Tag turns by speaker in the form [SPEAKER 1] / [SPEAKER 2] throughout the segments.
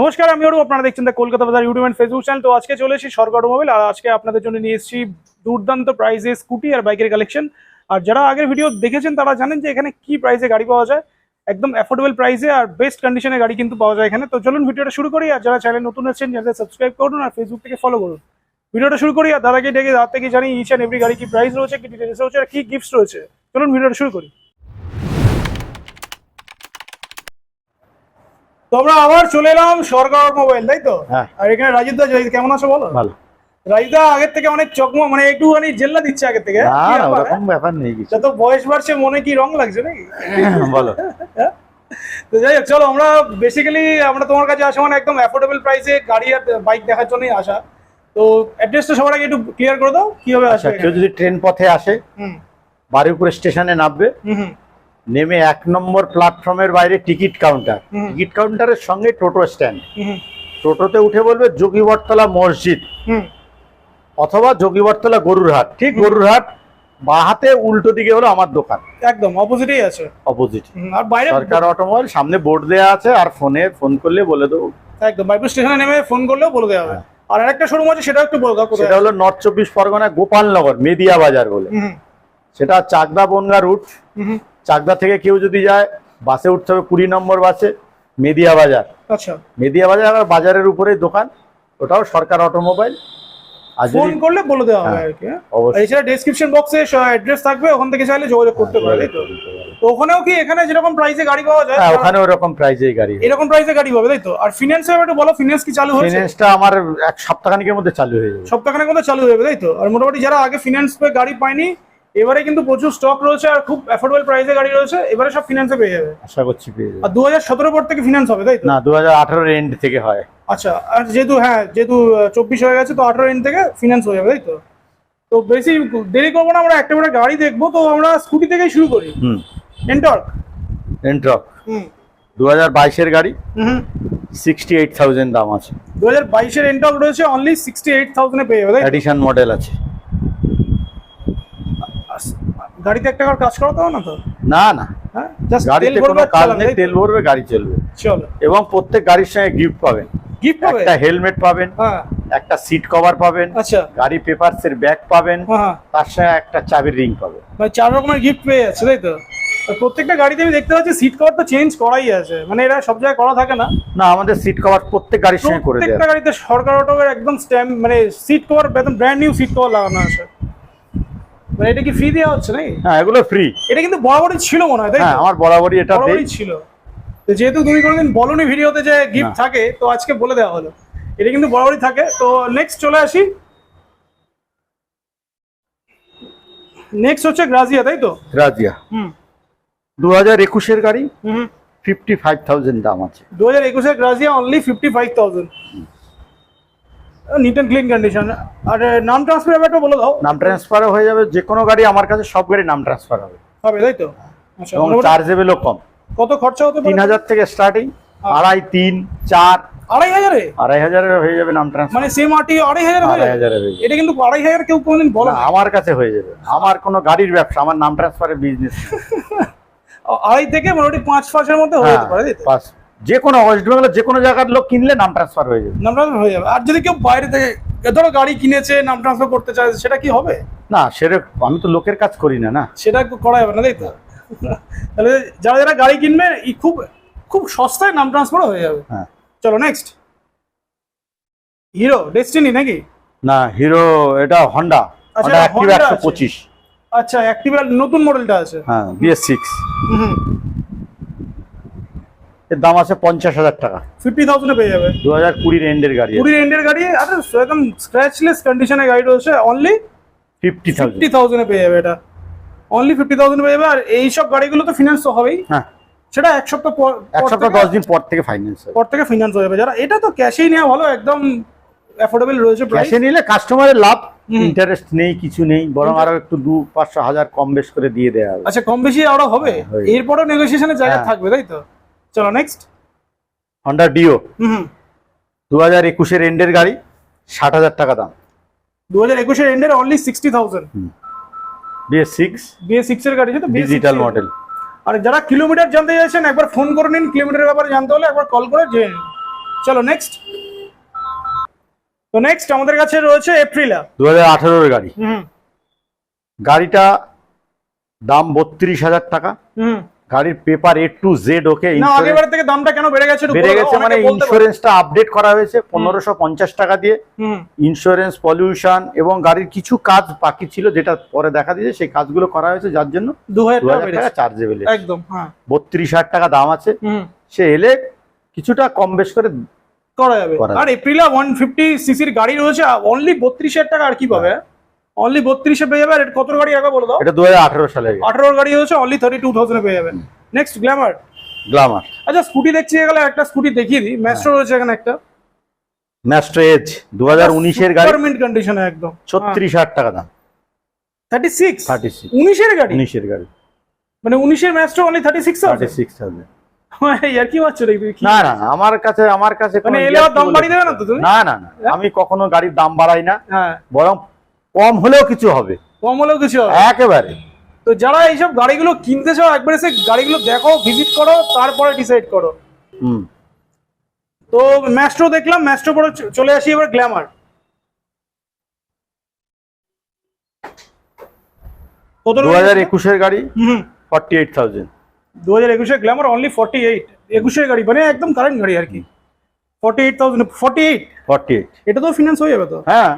[SPEAKER 1] নমস্কার, আমি অরূপ, আপনারা দেখছেন দ্য কলকাতা বাজার ইউটিউব অ্যান্ড ফেসবুক চ্যানেল। তো আজকে চলে এসেছি সরকার অটোমোবাইল আর আজকে আপনাদের জন্য নিয়ে এসেছি দুর্দান্ত প্রাইসে স্কুটি আর বাইকের কালেকশন আর যারা আগের ভিডিও দেখেছেন, তারা জানেন যে এখানে কি প্রাইসে গাড়ি পাওয়া যায়। একদম অ্যাফোর্ডেবল প্রাইসে আর বেস্ট কন্ডিশনে গাড়ি কিন্তু পাওয়া যায় এখানে। তো চলুন ভিডিওটা শুরু করি, আর যারা চ্যানেল নতুন আছেন যাদের সাবস্ক্রাইব করুন আর ফেসবুক থেকে ফলো করুন। ভিডিওটা শুরু করি, আর দাদাকে ডেকে দাদা থেকে জানি ইচ অ্যান্ড এভরি গাড়ি কি প্রাইস রয়েছে, কি ডিটেলস রয়েছে, আর কি গিফটস রয়েছে। চলুন ভিডিওটা শুরু করি। তো আমরা আবার চলে এলাম সরকার মোবাইল তাই তো?
[SPEAKER 2] হ্যাঁ।
[SPEAKER 1] আর এখানে রাজীব দা কেমন আছো বলো?
[SPEAKER 2] ভালো।
[SPEAKER 1] রাজীব দা আগের থেকে অনেক চকমো মানে একটুখানি জেল্লা দিচ্ছে আগের থেকে।
[SPEAKER 2] না
[SPEAKER 1] ব্যাপার,
[SPEAKER 2] ওরকম ব্যাপার নেই কিছু।
[SPEAKER 1] যত বয়স বাড়ছে মনে কি রং লাগছে নাকি?
[SPEAKER 2] বলো।
[SPEAKER 1] তো যাই হোক চলো আমরা বেসিক্যালি আমরা তোমার কাছে আসা মানে একদম অ্যাফোর্ডেবল প্রাইসে গাড়ি আর বাইক দেখার জন্যই আসা। তো অ্যাড্রেসটা সবার আগে একটু ক্লিয়ার করে দাও কীভাবে
[SPEAKER 2] আচ্ছা
[SPEAKER 1] আসবে
[SPEAKER 2] কেউ যদি ট্রেন পথে আসে বারুইপুর স্টেশনে নামবে। নেমে এক নম্বর প্ল্যাটফর্মের বাইরে টিকিট কাউন্টার টিকিট কাউন্টারের সঙ্গে টোটো স্ট্যান্ড টোটোতে উঠে বলবে যোগীবরতলা মসজিদ অথবা যোগীবরতলা গরুরহাট। ঠিক গরুরহাট বাহাতে উল্টো দিকে হলো আমার দোকান।
[SPEAKER 1] একদম অপোজিটেই আছে।
[SPEAKER 2] অপোজিট
[SPEAKER 1] আর বাইরে
[SPEAKER 2] সরকার অটোমোবাইল সামনে বোর্ড দেওয়া আছে আর ফোনে ফোন করলে বলে দেবো।
[SPEAKER 1] একদম বাইপুর স্টেশনে নেমে ফোন করলেও বলে দেওয়া হবে। আর আরেকটা শোরুম আছে সেটাও একটু বলে দাও কোথায়
[SPEAKER 2] সেটা হলো নর্থ চব্বিশ পরগনা গোপালনগর মেদিয়া বাজার বলে। সেটা চাকদা বনগা রুট চাকদা থেকে কেউ যদি যায় বাসে উঠতে হবে কুড়ি নম্বর বাসে মেদিয়া বাজার।
[SPEAKER 1] আচ্ছা।
[SPEAKER 2] মেদিয়া বাজার আর বাজারের উপরে দোকান ওটাও সরকার অটোমোবাইল। আর
[SPEAKER 1] ফোন করলে বলে দেওয়া হবে
[SPEAKER 2] হ্যাঁ,
[SPEAKER 1] আর কি? আর
[SPEAKER 2] অবশ্যই।
[SPEAKER 1] এছাড়া ডেসক্রিপশন বক্সে অ্যাড্রেস থাকবে ওখান থেকে চাইলে যোগাযোগ করতে তো? ওখানেও কি এখানে যেরকম প্রাইসে গাড়ি পাওয়া যায়
[SPEAKER 2] হ্যাঁ ওখানে ওরকম প্রাইজেই গাড়ি
[SPEAKER 1] এরকম প্রাইসে গাড়ি পাবে তাই তো? আর ফিনান্স একটু বলো ফিনান্স কি চালু হয়েছে
[SPEAKER 2] ফিনান্সটা আমার এক সপ্তাহখানিকের মধ্যে চালু হয়ে যাবে।
[SPEAKER 1] সপ্তাহখানেক মধ্যে চালু হয়ে যাবে তাই তো? আর মোটামুটি যারা আগে ফিনান্স গাড়ি পায়নি এবারে কিন্তু প্রচুর স্টক রয়েছে আর খুব অ্যাফোর্ডেবল প্রাইসে গাড়ি রয়েছে এবারে সব ফিনান্সে পেয়ে যাবে।
[SPEAKER 2] আশা করছি পেয়ে যাবে।
[SPEAKER 1] আর দু হাজার সতেরো পর থেকে ফিনান্স হবে তাই তো?
[SPEAKER 2] না দু হাজার আঠারোর এন্ড থেকে হয়।
[SPEAKER 1] আচ্ছা আর যেহেতু হ্যাঁ যেহেতু চব্বিশ হয়ে গেছে তো আঠারো এন থেকে ফিনান্স হয়ে যাবে তাই তো? তো বেশি দেরি করব না আমরা একটা একটা গাড়ি দেখব তো আমরা স্কুটি থেকেই শুরু করি।
[SPEAKER 2] হুম।
[SPEAKER 1] এন্টর্ক
[SPEAKER 2] এন্ট্রক
[SPEAKER 1] হুম।
[SPEAKER 2] দু হাজার বাইশের গাড়ি
[SPEAKER 1] হুম
[SPEAKER 2] সিক্সটি এইট থাউজেন্ড দাম আছে।
[SPEAKER 1] দু হাজার বাইশের এন্টর্ক রয়েছে অনলি সিক্সটি এইট থাউজেন্ডে পেয়ে যাবে তো?
[SPEAKER 2] মডেল আছে।
[SPEAKER 1] গাড়িতে একটা করে কাজ করো তো না তো?
[SPEAKER 2] না না।
[SPEAKER 1] হ্যাঁ? জাস্ট তেল
[SPEAKER 2] গাড়িতে কোনো কাজ নেই তেল ভরবে গাড়ি চলবে।
[SPEAKER 1] চলো।
[SPEAKER 2] এবং প্রত্যেক গাড়ির সঙ্গে গিফট পাবেন।
[SPEAKER 1] গিফট পাবে?
[SPEAKER 2] একটা হেলমেট পাবেন
[SPEAKER 1] হ্যাঁ।
[SPEAKER 2] একটা সিট কভার পাবেন
[SPEAKER 1] আচ্ছা।
[SPEAKER 2] গাড়ি পেপারস এর ব্যাগ পাবেন
[SPEAKER 1] হ্যাঁ
[SPEAKER 2] তার সঙ্গে একটা চাবির রিং পাবেন।
[SPEAKER 1] মানে চার রকমের গিফট পেয়ে যাচ্ছে তাই তো? প্রত্যেকটা গাড়িতে আমি দেখতে পাচ্ছি সিট কভার তো চেঞ্জ করাই আছে। মানে এটা সব জায়গায় করা থাকে না।
[SPEAKER 2] না আমাদের সিট কভার প্রত্যেক গাড়ির সঙ্গে করে
[SPEAKER 1] প্রত্যেকটা গাড়িতে সরকার একদম স্ট্যাম্প মানে সিট কভার একদম ব্র্যান্ড নিউ সিট কভার লাগানো আছে। মানে এটা কি ফ্রি দেওয়া হচ্ছে নাকি?
[SPEAKER 2] হ্যাঁ এগুলো ফ্রি
[SPEAKER 1] এটা কিন্তু বরাবরই ছিল মনে হয় তাই
[SPEAKER 2] হ্যাঁ আমার বরাবরই এটা
[SPEAKER 1] বরাবরই ছিল। তো যেহেতু তুমি কোনোদিন বলনি ভিডিওতে যে গিফট থাকে তো আজকে বলে দেওয়া হলো। এটা কিন্তু বরাবরই থাকে। তো নেক্সট চলে আসি। নেক্সট হচ্ছে গ্রাজিয়া তাই তো?
[SPEAKER 2] রাজিয়া
[SPEAKER 1] হুম।
[SPEAKER 2] দু হাজার একুশের গাড়ি
[SPEAKER 1] হুম।
[SPEAKER 2] ফিফটি ফাইভ থাউজেন্ড দাম আছে।
[SPEAKER 1] দু হাজার একুশের Grazia only fifty five thousand neat and clean condition আর নাম ট্রান্সফার ব্যাপারটা বলে দাও।
[SPEAKER 2] নাম ট্রান্সফারও হয়ে যাবে যে কোনো গাড়ি আমার কাছে সব গাড়ি নাম ট্রান্সফার হবে।
[SPEAKER 1] হবে তাই তো? আচ্ছা
[SPEAKER 2] এবং চার্জেবেলও কম।
[SPEAKER 1] কত খরচা হতে
[SPEAKER 2] তিন হাজার থেকে স্টার্টিং
[SPEAKER 1] হ্যাঁ।
[SPEAKER 2] আড়াই তিন চার।
[SPEAKER 1] আড়াই হাজারে?
[SPEAKER 2] আড়াই হাজারের হয়ে যাবে নাম ট্রান্সফার
[SPEAKER 1] মানে সেম আরটি আড়াই হাজার
[SPEAKER 2] আড়াই হয়ে যাবে।
[SPEAKER 1] এটা কিন্তু আড়াই হাজার কেউ কোনোদিন বলে
[SPEAKER 2] আমার কাছে হয়ে যাবে। আমার কোনো গাড়ির ব্যবসা আমার নাম ট্রান্সফারের বিজনেস
[SPEAKER 1] আড়াই থেকে মোটামুটি পাঁচ পাঁচের মধ্যে হয়ে যেতে পারে তো?
[SPEAKER 2] পাস যে কোনো ওয়েস্ট বেঙ্গলের যে কোনো জায়গার লোক কিনলে নাম ট্রান্সফার হয়ে যাবে।
[SPEAKER 1] নাম ট্রান্সফার হয়ে যাবে। আর যদি কেউ বাইরে থেকে ধরো গাড়ি কিনেছে নাম ট্রান্সফার করতে চায় সেটা কি হবে?
[SPEAKER 2] না সেটা আমি তো লোকের কাজ করি না না।
[SPEAKER 1] সেটা করা যাবে না তাই তো? তাহলে যারা যারা গাড়ি কিনবে ই খুব খুব সস্তায় নাম ট্রান্সফার হয়ে যাবে।
[SPEAKER 2] হ্যাঁ।
[SPEAKER 1] চলো নেক্সট হিরো ডেস্টিনি নাকি?
[SPEAKER 2] না হিরো এটা হন্ডা
[SPEAKER 1] আচ্ছা,
[SPEAKER 2] হন্ডা অ্যাক্টিভ একশো পঁচিশ।
[SPEAKER 1] আচ্ছা অ্যাক্টিভার নতুন মডেলটা আছে।
[SPEAKER 2] হ্যাঁ বিএস সিক্স
[SPEAKER 1] হুম।
[SPEAKER 2] এর দাম আছে পঞ্চাশ হাজার টাকা।
[SPEAKER 1] ফিফটি থাউজেন্ডে পেয়ে যাবে।
[SPEAKER 2] দু হাজার কুড়ির এন্ডের গাড়ি
[SPEAKER 1] কুড়ির এন্ডের গাড়ি আরে একদম স্ক্র্যাচলেস কন্ডিশনে গাড়ি রয়েছে অনলি
[SPEAKER 2] ফিফটি
[SPEAKER 1] ফিফটি
[SPEAKER 2] থাউজেন্ড
[SPEAKER 1] পেয়ে যাবে এটা। অনলি ফিফটি থাউজেন্ড পেয়ে যাবে আর এইসব গাড়িগুলো তো ফিনান্স তো হবেই।
[SPEAKER 2] হ্যাঁ।
[SPEAKER 1] সেটা এক সপ্তাহ পর
[SPEAKER 2] এক সপ্তাহ দশ দিন পর থেকে ফাইন্যান্স
[SPEAKER 1] পর থেকে ফিনান্স হয়ে যাবে। যারা এটা তো ক্যাশেই নেওয়া ভালো একদম অ্যাফোর্ডেবল রয়েছে
[SPEAKER 2] ক্যাশে নিলে কাস্টমারের লাভ ইন্টারেস্ট নেই কিছু নেই বরং আরও একটু দু পাঁচশো হাজার কম বেশ করে দিয়ে দেওয়া হবে।
[SPEAKER 1] আচ্ছা কম বেশি আরও হবে?
[SPEAKER 2] হ্যাঁ,
[SPEAKER 1] এরপরও নেগোসিয়েশনের জায়গা
[SPEAKER 2] হ্যাঁ।
[SPEAKER 1] থাকবে তাই তো? চলো নেক্সট
[SPEAKER 2] হন্ডা ডিও
[SPEAKER 1] হুম
[SPEAKER 2] দু হাজার একুশের এন্ডের গাড়ি ষাট হাজার টাকা দাম।
[SPEAKER 1] দু হাজার একুশের এন্ডের only sixty thousand
[SPEAKER 2] BS six
[SPEAKER 1] BA six এর গাড়ি BS6
[SPEAKER 2] ডিজিটাল মডেল
[SPEAKER 1] আর যারা কিলোমিটার জানতে চাইছেন একবার ফোন করে নিন কিলোমিটার ব্যাপারে জানতে হলে একবার কল করে জেনে নিন। চলো নেক্সট তো নেক্সট আমাদের কাছে রয়েছে এপ্রিলা
[SPEAKER 2] দু হাজার আঠেরোর গাড়ি।
[SPEAKER 1] হুম।
[SPEAKER 2] গাড়িটা দাম বত্রিশ হাজার টাকা।
[SPEAKER 1] হুম।
[SPEAKER 2] গাড়ির paper A to Z okay
[SPEAKER 1] থেকে দামটা কেন বেড়ে গেছে
[SPEAKER 2] বেড়ে গেছে মানে। ইন্স্যুরেন্সটা আপডেট করা হয়েছে পনেরোশো পঞ্চাশ টাকা দিয়ে। ইন্স্যুরেন্স পলিউশন এবং গাড়ির কিছু কাজ বাকি ছিল যেটা পরে দেখা দিয়েছে সেই কাজগুলো করা হয়েছে যার জন্য
[SPEAKER 1] দু হাজার টাকা
[SPEAKER 2] চার্জেবল
[SPEAKER 1] একদম হ্যাঁ।
[SPEAKER 2] বত্রিশ হাজার টাকা দাম আছে। সে এলে কিছুটা কম বেশ করে
[SPEAKER 1] করা যাবে। আর এপ্রিলা ওয়ান ফিফটি সিসির গাড়ি রয়েছে অনলি বত্রিশ হাজার টাকা আর কি পাবে? অনলি বত্রিশে পেয়ে যাবে আর কত গাড়ি একবার বলে দাও?
[SPEAKER 2] এটা দু হাজার আঠেরো সালে
[SPEAKER 1] আঠারোর গাড়ি হচ্ছে অনলি থার্টি টু থাউজেন্ডে পেয়ে যাবেন নেক্সট গ্ল্যামার
[SPEAKER 2] গ্লামার
[SPEAKER 1] আচ্ছা স্কুটি দেখছি গেলে একটা স্কুটি দেখিয়ে দিই। ম্যাস্ট্রো রয়েছে এখানে একটা।
[SPEAKER 2] ম্যাস্ট্রো এজ দু হাজার উনিশের গাড়ি।
[SPEAKER 1] মিন্ট কন্ডিশনে একদম।
[SPEAKER 2] ছত্রিশ হাজার টাকা দাম।
[SPEAKER 1] থার্টি সিক্স
[SPEAKER 2] থার্টি সিক্স
[SPEAKER 1] উনিশের গাড়ি?
[SPEAKER 2] উনিশের গাড়ি।
[SPEAKER 1] মানে উনিশের Maestro only thirty six
[SPEAKER 2] thirty six thousand? না না আমার কাছে আমার কাছে
[SPEAKER 1] মানে দাম বাড়িয়ে দেবে না তো তুমি?
[SPEAKER 2] না না না আমি কখনো গাড়ির দাম বাড়াই না।
[SPEAKER 1] হ্যাঁ।
[SPEAKER 2] বরং কম হলেও কিছু হবে।
[SPEAKER 1] কম হলেও কিছু হবে।
[SPEAKER 2] একেবারে।
[SPEAKER 1] তো যারা এইসব গাড়িগুলো কিনতে চাও একবার এসে গাড়িগুলো দেখো ভিজিট করো তারপরে ডিসাইড করো।
[SPEAKER 2] হুম।
[SPEAKER 1] তো ম্যাস্ট্রো দেখলাম ম্যাস্ট্রো পরে চলে আসি এবার গ্ল্যামার
[SPEAKER 2] দু হাজার একুশের গাড়ি
[SPEAKER 1] হুম।
[SPEAKER 2] ফর্টি এইট থাউজেন্ড
[SPEAKER 1] দু হাজার একুশে গ্ল্যামার অনলি ফর্টি এইট একুশের গাড়ি মানে একদম কারেন্ট গাড়ি আর কি। Forty eight thousand forty eight
[SPEAKER 2] forty eight
[SPEAKER 1] এটা তো ফিনান্স হয়ে যাবে তো?
[SPEAKER 2] হ্যাঁ।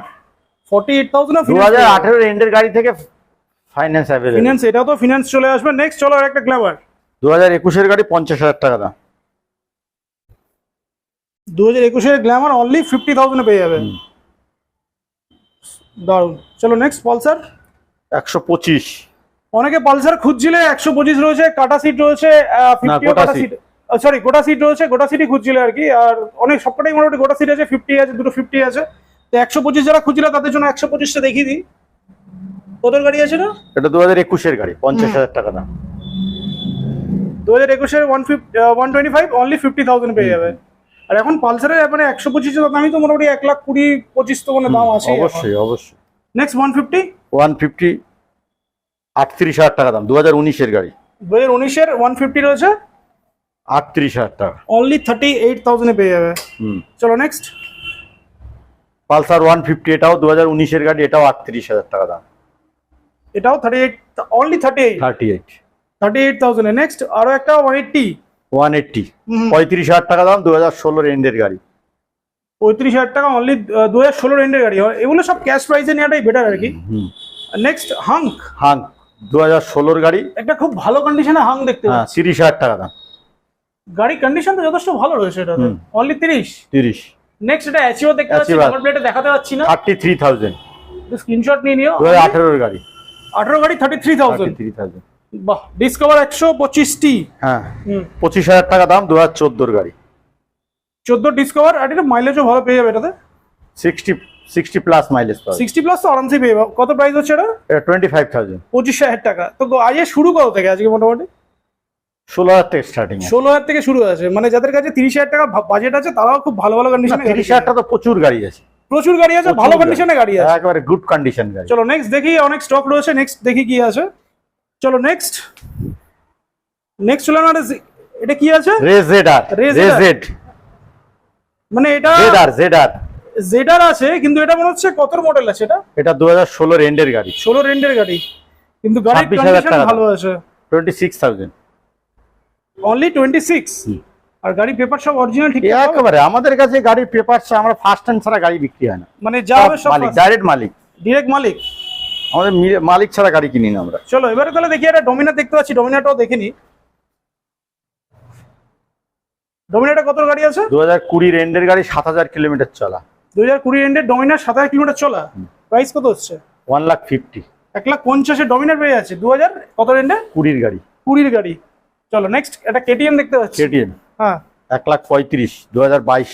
[SPEAKER 1] ফর্টি এইট থাউজেন্ড
[SPEAKER 2] দু হাজার আঠেরোর এন্ডের গাড়ি থেকে ফাইন্যান্স অ্যাভেলেবল
[SPEAKER 1] ফিনান্স এটাও তো ফিনান্স চলে আসবে। নেক্সট চলো একটা গ্ল্যামার
[SPEAKER 2] দু হাজার গাড়ি পঞ্চাশ হাজার টাকা দাম।
[SPEAKER 1] দু হাজার গ্ল্যামার অনলি ফিফটি থাউজেন্ডে পেয়ে যাবে। দারুণ চলো নেক্সট পালসার।
[SPEAKER 2] একশো পঁচিশ।
[SPEAKER 1] অনেকে পালসার খুঁজছিলে একশো পঁচিশ রয়েছে কাটা সিট রয়েছে ফিফটি
[SPEAKER 2] গোটা
[SPEAKER 1] কাটা সিট সরি গোটা সিট রয়েছে গোটা সিটই খুঁজছিলে আর কি আর অনেক সবকটাই মোটামুটি গোটা সিট আছে ফিফটি আছে দুটো ফিফটি আছে। তো একশো পঁচিশ যারা খুঁজছিলে তাদের জন্য একশো পঁচিশটা দেখিয়ে দিই। কত গাড়ি আছে না?
[SPEAKER 2] এটা দু হাজার একুশের গাড়ি পঞ্চাশ হাজার টাকা দাম।
[SPEAKER 1] দু হাজার একুশের one fifty one twenty five only fifty thousand পেয়ে যাবে। আর এখন পালসারের মানে একশো পঁচিশের দামই তো মোটামুটি এক লাখ কুড়ি পঁচিশ তো মানে দাম আছে
[SPEAKER 2] অবশ্যই অবশ্যই।
[SPEAKER 1] Next one fifty
[SPEAKER 2] one fifty আটত্রিশ হাজার টাকা দাম দু হাজার উনিশের গাড়ি।
[SPEAKER 1] দু হাজার উনিশের ওয়ান ফিফটি রয়েছে?
[SPEAKER 2] আটত্রিশ হাজার টাকা।
[SPEAKER 1] অনলি থার্টি এইট থাউজেন্ডে পেয়ে যাবে। চলো নেক্সট
[SPEAKER 2] পালসার ওয়ান ফিফটি এটাও দু হাজার উনিশের গাড়ি এটাও আটত্রিশ হাজার টাকা দাম।
[SPEAKER 1] এটাও thirty eight only thirty eight
[SPEAKER 2] thirty eight
[SPEAKER 1] thirty eight thousand next আরও একটা ওয়ান এইটটি
[SPEAKER 2] ওয়ান এইটটি পঁয়ত্রিশ হাজার টাকা দাম দু হাজার ষোলোর এন্ডের গাড়ি।
[SPEAKER 1] পঁয়ত্রিশ হাজার টাকা অনলি দু হাজার ষোলোর এন্ডের গাড়ি। হয় এগুলো সব ক্যাশ প্রাইসে নেওয়াটাই বেটার আর কি।
[SPEAKER 2] হুম
[SPEAKER 1] নেক্সট হাঙ্ক
[SPEAKER 2] হাং দু হাজার ষোলোর গাড়ি।
[SPEAKER 1] একটা খুব ভালো কন্ডিশনে হাং দেখতে
[SPEAKER 2] হ্যাঁ তিরিশ হাজার টাকা দাম।
[SPEAKER 1] গাড়ির কন্ডিশন তো যথেষ্ট ভালো রয়েছে এটাতে।
[SPEAKER 2] হুম।
[SPEAKER 1] অনলি তিরিশ?
[SPEAKER 2] তিরিশ।
[SPEAKER 1] নেক্সট এটা অ্যাচিও দেখতে পাচ্ছি। নাম্বার প্লেটে দেখাতে পাচ্ছি না।
[SPEAKER 2] থার্টি থ্রি থাউজেন্ড
[SPEAKER 1] স্ক্রিনশট নিয়ে নিও।
[SPEAKER 2] দু হাজার আঠেরোর গাড়ি।
[SPEAKER 1] আঠারো গাড়ি thirty three
[SPEAKER 2] thirty
[SPEAKER 1] thousand
[SPEAKER 2] three thousand
[SPEAKER 1] বাহ ডিসকভার একশো পঁচিশটি।
[SPEAKER 2] হ্যাঁ।
[SPEAKER 1] হুম।
[SPEAKER 2] পঁচিশ হাজার টাকা দাম দু হাজার চোদ্দোর গাড়ি।
[SPEAKER 1] চোদ্দ ডিসকভার আর এটা মাইলেজও ভালো পেয়ে যাবে এটাতে?
[SPEAKER 2] সিক্সটি সিক্সটি প্লাস মাইলেজ পাবে।
[SPEAKER 1] সিক্সটি প্লাস তো আরামসে পেয়ে যাবে। কত প্রাইস হচ্ছে এটা?
[SPEAKER 2] এটা টোয়েন্টি ফাইভ থাউজেন্ড
[SPEAKER 1] পঁচিশ হাজার টাকা। তো আজকে শুরু কত থেকে আজকে মোটামুটি?
[SPEAKER 2] ষোলো হাজার থেকে স্টার্টিং
[SPEAKER 1] ষোলো হাজার থেকে শুরু আছে মানে যাদের কাছে তিরিশ হাজার টাকা বাজেট আছে তারাও খুব ভালো ভালো কন্ডিশনে
[SPEAKER 2] তিরিশ হাজার টাকা তো প্রচুর গাড়ি আছে।
[SPEAKER 1] প্রচুর গাড়ি আছে ভালো কন্ডিশনে গাড়ি আছে।
[SPEAKER 2] একেবারে গুড কন্ডিশন গাড়ি।
[SPEAKER 1] চলো নেক্সট দেখি অনেক স্টক রয়েছে নেক্সট দেখি কি আছে। চলো নেক্সট নেক্সট চলো না এটা কি আছে?
[SPEAKER 2] রেজেড আর
[SPEAKER 1] Res
[SPEAKER 2] রেজেড
[SPEAKER 1] মানে এটা
[SPEAKER 2] জেড আর জেড আর
[SPEAKER 1] জেডার আছে কিন্তু এটা মনে হচ্ছে কত মডেল আছে এটা?
[SPEAKER 2] এটা দু হাজার ষোলোর এন্ডের গাড়ি।
[SPEAKER 1] ষোলো রেন্ডের গাড়ি। কিন্তু গাড়ির
[SPEAKER 2] 26,000
[SPEAKER 1] কন্ডিশন ভালো আছে।
[SPEAKER 2] Twenty six thousand
[SPEAKER 1] only twenty six আর গাড়ি পেপার সব অরিজিনাল ঠিক
[SPEAKER 2] একেবারে আমাদের কাছে গাড়ির পেপার আমরা ফার্স্ট হ্যান্ড ছাড়া গাড়ি বিক্রি হয় না।
[SPEAKER 1] মানে যা হবে সব
[SPEAKER 2] মালিক ডাইরেক্ট মালিক।
[SPEAKER 1] ডিরেক্ট মালিক?
[SPEAKER 2] আমাদের মালিক ছাড়া গাড়ি কিনি না আমরা।
[SPEAKER 1] চলো এবারে তাহলে দেখি একটা ডোমিনার দেখতে পাচ্ছি ডোমিনারটাও দেখে নি। ডোমিনারটা কত গাড়ি আছে?
[SPEAKER 2] দু হাজার কুড়ির এন্ডের গাড়ি সাত হাজার কিলোমিটার চলা।
[SPEAKER 1] দু হাজার কুড়ি এন্ডের ডোমিনার সাত হাজার কিলোমিটার চলা? প্রাইস কত হচ্ছে?
[SPEAKER 2] ওয়ান লাখ ফিফটি
[SPEAKER 1] এক লাখ পঞ্চাশের ডোমিনার পেয়ে যাচ্ছে। দু হাজার কত রেন্ডে
[SPEAKER 2] কুড়ির গাড়ি।
[SPEAKER 1] কুড়ির গাড়ি। চলো নেক্সট একটা কেটিএম দেখতে পাচ্ছি
[SPEAKER 2] কেটিএম
[SPEAKER 1] হ্যাঁ।
[SPEAKER 2] এক লাখ পঁয়ত্রিশ দু হাজার বাইশ।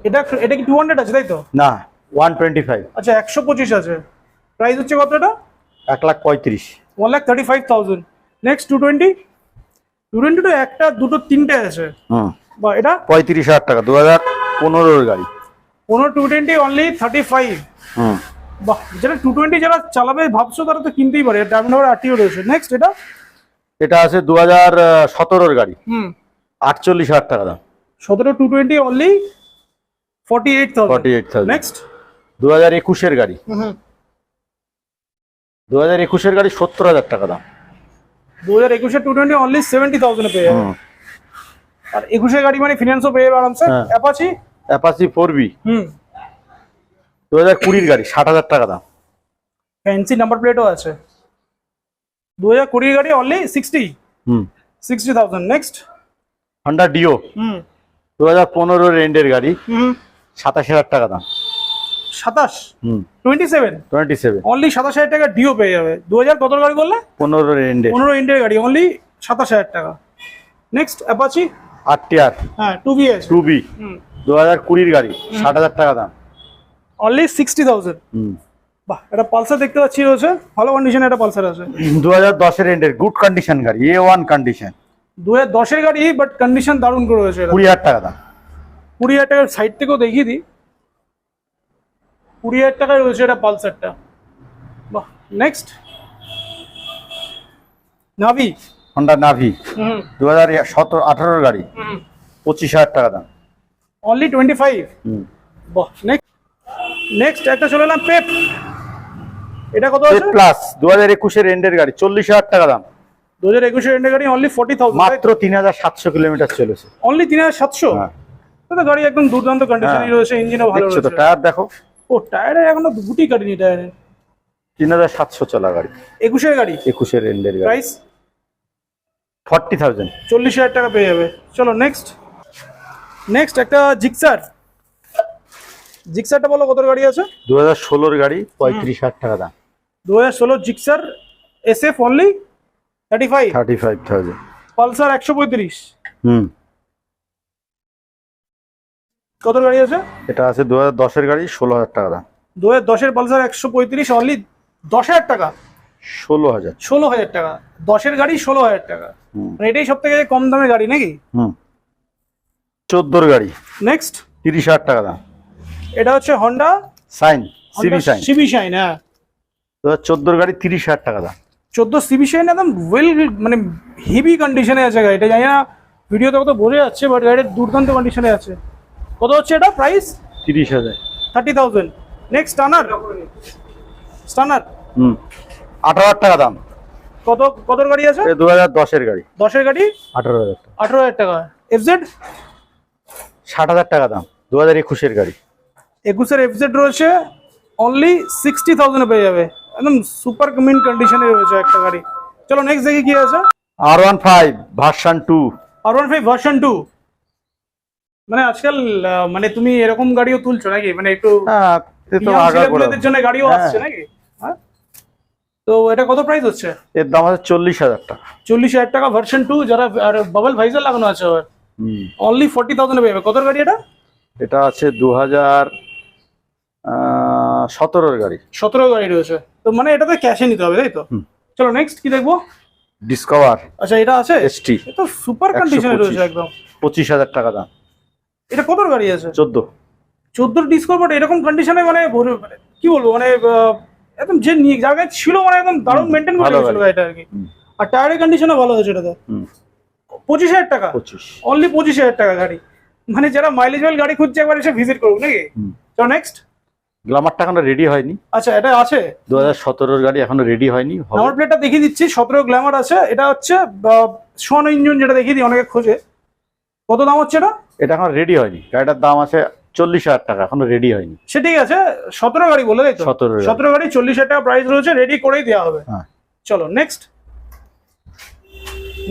[SPEAKER 1] এটা এটা কি টু হান্ড্রেড আছে তাই তো?
[SPEAKER 2] না ওয়ান টোয়েন্টি ফাইভ
[SPEAKER 1] আচ্ছা একশো পঁচিশ আছে। প্রাইস হচ্ছে কত এটা
[SPEAKER 2] এক লাখ পঁয়ত্রিশ।
[SPEAKER 1] One lakh thirty five thousand next two twenty two একটা দুটো তিনটে আছে।
[SPEAKER 2] হুম।
[SPEAKER 1] বা এটা?
[SPEAKER 2] পঁয়ত্রিশ হাজার টাকা দু হাজার পনেরোর গাড়ি।
[SPEAKER 1] পনেরো two twenty only thirty five
[SPEAKER 2] হুম।
[SPEAKER 1] বাহ যেটা টু টোয়েন্টি যারা চালাবে ভাবছ তারা তো কিনতেই পারে। ডায়মন্ড হাওয়ার আরটিও রয়েছে। নেক্সট এটা?
[SPEAKER 2] এটা আছে দু হাজার সতেরোর গাড়ি।
[SPEAKER 1] হুম।
[SPEAKER 2] আটচল্লিশ হাজার টাকা দাম।
[SPEAKER 1] সতেরো two twenty only forty eight
[SPEAKER 2] forty eight
[SPEAKER 1] next
[SPEAKER 2] দু হাজার একুশের গাড়ি। দু হাজার একুশের গাড়ি সত্তর হাজার টাকা দাম।
[SPEAKER 1] দু হাজার একুশে টু টোয়েন্টি অনলি সেভেন্টি থাউজেন্ডে পেয়ে যাবে। আর একুশের গাড়ি মানে ফিনান্সও পেয়ে যাবে আরামসে।
[SPEAKER 2] হ্যাঁ।
[SPEAKER 1] অ্যাপাচি
[SPEAKER 2] ফোর বি
[SPEAKER 1] হুম।
[SPEAKER 2] দু হাজার কুড়ির গাড়ি ষাট হাজার টাকা দাম।
[SPEAKER 1] ফ্যান্সি নাম্বার প্লেটও আছে। দু হাজার কুড়ির গাড়ি অনলি সিক্সটি
[SPEAKER 2] হুম।
[SPEAKER 1] Sixty thousand next
[SPEAKER 2] Honda Dio
[SPEAKER 1] হুম।
[SPEAKER 2] দু হাজার পনেরো রেন্ডের গাড়ি।
[SPEAKER 1] হুম।
[SPEAKER 2] সাতাশ হাজার টাকা দাম।
[SPEAKER 1] সাতাশ?
[SPEAKER 2] হুম।
[SPEAKER 1] Twenty seven
[SPEAKER 2] twenty seven
[SPEAKER 1] only সাতাশ হাজার টাকা ডিও পেয়ে যাবে। দু হাজার কত গাড়ি বললে?
[SPEAKER 2] পনেরো রেন্ডের
[SPEAKER 1] পনেরো ইন্ডিয়ার গাড়ি। অনলি সাতাশ হাজার টাকা। নেক্সট অ্যাপাচি
[SPEAKER 2] আট টিয়ার
[SPEAKER 1] হ্যাঁ টু বিএস
[SPEAKER 2] টু বি দু হাজার কুড়ির গাড়ি। ষাট হাজার টাকা দাম।
[SPEAKER 1] অনলি সিক্সটি থাউজেন্ড
[SPEAKER 2] হুম।
[SPEAKER 1] বাহ এটা পালসার দেখতে পাচ্ছি রয়েছে ভালো কন্ডিশনে একটা পালসার আছে।
[SPEAKER 2] দু হাজার দশের রেন্ডের গুড কন্ডিশন গাড়ি এ ওয়ান কন্ডিশন
[SPEAKER 1] দু হাজার দশের গাড়ি বাট কন্ডিশন দারুণ করে রয়েছে
[SPEAKER 2] কুড়ি হাজার টাকা দাম।
[SPEAKER 1] কুড়ি হাজার টাকার সাইড থেকেও দেখিয়ে দিই। কুড়ি হাজার টাকায় রয়েছে এটা পালসারটা। বাহ নেক্সট নাভি।
[SPEAKER 2] হন্ডা নাভি দু হাজার সতেরো আঠারোর গাড়ি। পঁচিশ হাজার টাকা দাম।
[SPEAKER 1] অনলি টোয়েন্টি ফাইভ বাহ নেক্সট নেক্সট একটা চলে এলাম পেপ এটা কত আছে?
[SPEAKER 2] প্লাস দু হাজার একুশের রেন্ডের গাড়ি চল্লিশ হাজার টাকা দাম।
[SPEAKER 1] দু হাজার একুশে এন্ডের গাড়ি অনলি ফোর্টি থাউজেন্ড
[SPEAKER 2] মাত্র তিন হাজার সাতশো কিলোমিটার চলেছে।
[SPEAKER 1] অনলি তিন হাজার সাতশো?
[SPEAKER 2] হ্যাঁ।
[SPEAKER 1] গাড়ি একদম দুর্দান্ত কন্ডিশনই
[SPEAKER 2] হ্যাঁ।
[SPEAKER 1] রয়েছে ইঞ্জিনও ভালো রয়েছে।
[SPEAKER 2] টায়ার দেখো।
[SPEAKER 1] ও টায়ারে এখনও গুটি কাটিনি টায়ারে
[SPEAKER 2] তিন হাজার সাতশো চলা গাড়ি।
[SPEAKER 1] একুশের গাড়ি?
[SPEAKER 2] একুশের রেন্ডের গাড়ি।
[SPEAKER 1] Price
[SPEAKER 2] forty thousand.
[SPEAKER 1] চল্লিশ হাজার টাকা পেয়ে যাবে। চলো নেক্সট নেক্সট একটা জিক্সার জিক্সারটা বলো কত গাড়ি আছে?
[SPEAKER 2] দু হাজার ষোলোর গাড়ি পঁয়ত্রিশ হাজার টাকা দাম।
[SPEAKER 1] দু হাজার ষোলো Gixxer S F only thirty five
[SPEAKER 2] thirty five thousand
[SPEAKER 1] Pulsar একশো পঁয়ত্রিশ।
[SPEAKER 2] হুম।
[SPEAKER 1] কত গাড়ি আছে?
[SPEAKER 2] এটা আছে দু হাজার দশের গাড়ি ষোলো হাজার টাকা দাম।
[SPEAKER 1] দু হাজার দশের পালসার একশো পঁয়ত্রিশ অনলি দশ হাজার টাকা।
[SPEAKER 2] ষোলো হাজার।
[SPEAKER 1] ষোলো হাজার টাকা। দশের গাড়ি ষোলো হাজার টাকা। মানে এটাই সব থেকে কম দামের গাড়ি নাকি?
[SPEAKER 2] হুম। চোদ্দোর গাড়ি।
[SPEAKER 1] নেক্সট
[SPEAKER 2] তিরিশ হাজার টাকা দাম।
[SPEAKER 1] এটা হচ্ছে Honda
[SPEAKER 2] Shine CB Shine
[SPEAKER 1] CB Shine হ্যাঁ।
[SPEAKER 2] দু হাজার চোদ্দোর গাড়ি তিরিশ হাজার টাকা দাম।
[SPEAKER 1] চোদ্দ সিবি শাইন একদম ওয়েল মানে হেভি কন্ডিশনে আছে গাড়িটা। জানি না ভিডিওতে কত বোঝা যাচ্ছে বাট গাড়ির দুর্দান্ত কন্ডিশনে আছে। কত হচ্ছে এটা প্রাইস
[SPEAKER 2] তিরিশ হাজার।
[SPEAKER 1] Thirty thousand next Stunner Stunner
[SPEAKER 2] হুম। আঠারো হাজার টাকা দাম।
[SPEAKER 1] কত কত গাড়ি আছে?
[SPEAKER 2] দু হাজার দশের গাড়ি।
[SPEAKER 1] দশের গাড়ি?
[SPEAKER 2] আঠারো হাজার টাকা।
[SPEAKER 1] আঠারো হাজার টাকা। এফজেড
[SPEAKER 2] ষাট হাজার টাকা দাম। দু হাজার একুশের গাড়ি।
[SPEAKER 1] একুশের এফজেড রয়েছে অনলি সিক্সটি থাউজেন্ডে পেয়ে যাবে। একদম সুপার মিন কন্ডিশনে রয়েছে একটা গাড়ি। চলো নেক্সট দেখি কি আছে।
[SPEAKER 2] R one five version two
[SPEAKER 1] R one five version two মানে আজকাল মানে তুমি এরকম গাড়িও তুলছো নাকি? মানে একটু
[SPEAKER 2] হ্যাঁ
[SPEAKER 1] জন্য গাড়িও
[SPEAKER 2] হ্যাঁ।
[SPEAKER 1] আসছে নাকি? হ্যাঁ। তো এটা কত প্রাইস হচ্ছে?
[SPEAKER 2] এর দাম আছে চল্লিশ হাজার টাকা।
[SPEAKER 1] চল্লিশ হাজার টাকা ভার্সন টু যারা আর বাবল ভাইজার লাগানো আছে আবার। অনলি ফোর্টি থাউজেন্ডে পেয়ে কত গাড়ি এটা?
[SPEAKER 2] এটা আছে দু হাজার সতেরোর গাড়ি।
[SPEAKER 1] সতেরো গাড়ি রয়েছে। তো মানে এটাতে ক্যাশে নিতে হবে তাই তো? চলো নেক্সট কি দেখব?
[SPEAKER 2] ডিসকভার
[SPEAKER 1] আচ্ছা এটা আছে?
[SPEAKER 2] এসটি
[SPEAKER 1] এটা সুপার কন্ডিশনে রয়েছে একদম।
[SPEAKER 2] পঁচিশ হাজার টাকা দাম।
[SPEAKER 1] এটা কত গাড়ি আছে?
[SPEAKER 2] চোদ্দ।
[SPEAKER 1] চোদ্দোর ডিসকোর বাট এরকম কন্ডিশনে মানে মানে কি বলব মানে একদম যে জায়গায় ছিল মানে একদম দারুণ মেনটেন করে রেখেছিল গাড়িটা আর কি। আর টায়ারের কন্ডিশনও ভালো হয়েছে এটাতে। পঁচিশ হাজার টাকা? অনলি পঁচিশ হাজার টাকা গাড়ি। মানে যারা মাইলেজ ওয়েল গাড়ি খুঁজছে একবার এসে ভিজিট করুক নাকি। চলো নেক্সট
[SPEAKER 2] গ্লামারটা এখনও রেডি হয়নি।
[SPEAKER 1] আচ্ছা এটা আছে?
[SPEAKER 2] দু হাজার গাড়ি এখনও রেডি হয়নি।
[SPEAKER 1] নাম্বার প্লেটটা দেখিয়ে দিচ্ছি সতেরো গ্ল্যামার আছে এটা হচ্ছে সোয়ান ইঞ্জিন যেটা দেখিয়ে দিই অনেকে খোঁজে। কত দাম হচ্ছে এটা?
[SPEAKER 2] এটা এখন রেডি হয়নি। গাড়িটার দাম আছে চল্লিশ হাজার টাকা এখনও রেডি হয়নি।
[SPEAKER 1] সে ঠিক আছে সতেরো গাড়ি বলে তাই
[SPEAKER 2] 17
[SPEAKER 1] সতেরো গাড়ি। চল্লিশ হাজার টাকা প্রাইস রয়েছে রেডি করেই দেওয়া হবে।
[SPEAKER 2] হ্যাঁ।
[SPEAKER 1] চলো নেক্সট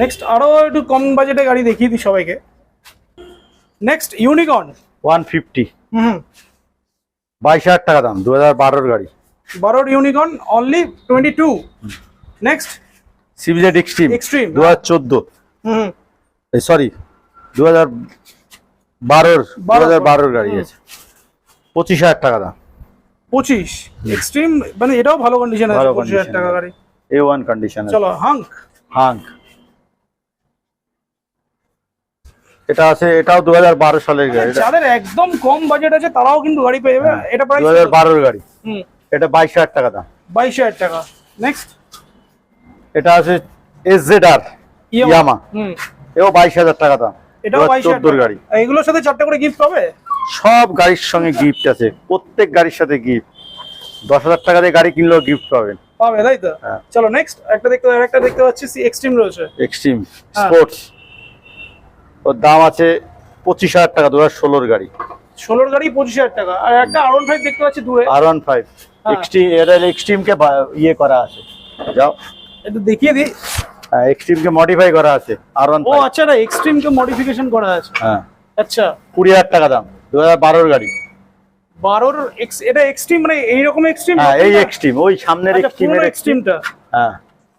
[SPEAKER 1] নেক্সট আরও একটু কম বাজেটে গাড়ি দেখিয়ে দিই সবাইকে। Next Unicorn
[SPEAKER 2] one fifty.
[SPEAKER 1] হুম।
[SPEAKER 2] বাইশ হাজার টাকা দাম দু হাজার বারোর গাড়ি।
[SPEAKER 1] বারোর Unicorn only twenty two next
[SPEAKER 2] CBZ Xtreme
[SPEAKER 1] Extreme,
[SPEAKER 2] দু হাজার চোদ্দ। সরি দু হাজার বারোর দু হাজার বারোর গাড়ি আছে। পঁচিশ হাজার টাকা দাম।
[SPEAKER 1] পঁচিশ। এক্সট্রিম মানে এটাও ভালো কন্ডিশন আছে পঁচিশ হাজার টাকা গাড়ি।
[SPEAKER 2] এ ওয়ান কন্ডিশন
[SPEAKER 1] চলো হাঙ্ক
[SPEAKER 2] হাঙ্ক এটা আছে এটাও দু হাজার বারো সালের গাড়ি।
[SPEAKER 1] যাদের একদম কম বাজেট আছে তারাও কিন্তু গাড়ি পেয়ে যাবে। এটা প্রাইস
[SPEAKER 2] হাজার বারোর গাড়ি।
[SPEAKER 1] হুম।
[SPEAKER 2] এটা বাইশ হাজার টাকা দাম।
[SPEAKER 1] বাইশ হাজার টাকা। নেক্সট
[SPEAKER 2] এটা আছে এস জেড আর ইয়ামা
[SPEAKER 1] হুম।
[SPEAKER 2] এও বাইশ হাজার টাকা দাম।
[SPEAKER 1] বাইশ
[SPEAKER 2] চোদ্দোর গাড়ি।
[SPEAKER 1] এগুলোর সাথে চারটে করে গিফট পাবে
[SPEAKER 2] সব গাড়ির সঙ্গে গিফট আছে। প্রত্যেক গাড়ির সাথে গিফট দশ হাজার টাকা দিয়ে গাড়ি কিনলেও গিফট পাবেন।
[SPEAKER 1] পাবে তাই তো?
[SPEAKER 2] হ্যাঁ।
[SPEAKER 1] চলো নেক্সট একটা দেখতে একটা দেখতে পাচ্ছি এক্সট্রিম রয়েছে।
[SPEAKER 2] এক্সট্রিম
[SPEAKER 1] হ্যাঁ।
[SPEAKER 2] স্পোর্টস ওর দাম আছে পঁচিশ হাজার টাকা দু হাজার ষোলোর গাড়ি।
[SPEAKER 1] ষোলোর গাড়ি পঁচিশ হাজার টাকা। আর একটা আর ওয়ান ফাইভ দেখতে পাচ্ছি দূরে।
[SPEAKER 2] আর ওয়ান ফাইভ। এক্সট্রিম এটা এক্সট্রিমকে ইয়ে করা আছে। যাও।
[SPEAKER 1] একটু দেখিয়ে দিই।
[SPEAKER 2] হ্যাঁ এক্সট্রিমকে মডিফাই করা আছে আর ওয়ান
[SPEAKER 1] ও আচ্ছা এটা এক্সট্রিমকে মডিফিকেশন করা আছে।
[SPEAKER 2] হ্যাঁ।
[SPEAKER 1] আচ্ছা।
[SPEAKER 2] কুড়ি হাজার টাকা দাম দু হাজার বারোর গাড়ি।
[SPEAKER 1] বারোর এটা এক্সট্রিম মানে এইরকম এক্সট্রিম
[SPEAKER 2] হ্যাঁ এই এক্সট্রিম ওই সামনের
[SPEAKER 1] আচ্ছা
[SPEAKER 2] এক্সট্রিমের
[SPEAKER 1] এক্সট্রিমটা
[SPEAKER 2] হ্যাঁ।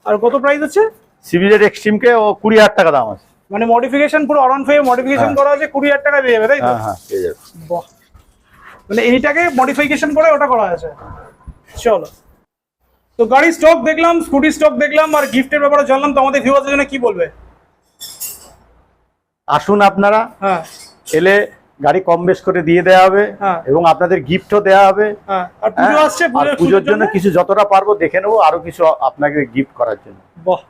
[SPEAKER 1] আর কত প্রাইস আছে?
[SPEAKER 2] সিভিলের এক্সট্রিমকে ও কুড়ি হাজার টাকা দাম আছে।
[SPEAKER 1] মানে মডিফিকেশন পুরো অরন ফাইভ মডিফিকেশন। করা আছে কুড়ি হাজার টাকা পেয়ে যাবে তাই তো?
[SPEAKER 2] হ্যাঁ হ্যাঁ
[SPEAKER 1] বাহ। মানে এইটাকে মডিফিকেশন করে ওটা করা আছে চলো। তো গাড়ি স্টক দেখলাম স্কুটি স্টক দেখলাম আর গিফটের ব্যাপারে জানলাম তো আমাদের ভিউয়ারদের জন্য কি বলবে?
[SPEAKER 2] আসুন আপনারা
[SPEAKER 1] হ্যাঁ।
[SPEAKER 2] এলে গাড়ি কম বেশ করে দিয়ে দেওয়া হবে
[SPEAKER 1] হ্যাঁ।
[SPEAKER 2] এবং আপনাদের গিফটও দেওয়া হবে।
[SPEAKER 1] হ্যাঁ। আর পুজো আসছে
[SPEAKER 2] আর
[SPEAKER 1] পুজোর-
[SPEAKER 2] জন্য? কিছু যতটা পারব দেখে নেব আরও কিছু আপনাকে গিফট করার জন্য।
[SPEAKER 1] বাহ।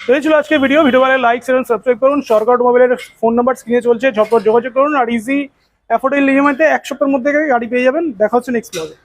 [SPEAKER 1] এই ছিল আজকে ভিডিও ভিডিও ভালো লাইক এবং সাবস্ক্রাইব করুন। সরকার মোবাইলের ফোন নাম্বার স্ক্রিনে চলছে। ঝটপট যোগাযোগ করুন আর ইজি অ্যাফোর্ডেবল ইএমআইতে এক সপ্তাহের মধ্যে গাড়ি পেয়ে যাবেন। দেখা হচ্ছে নেক্সট ব্লগে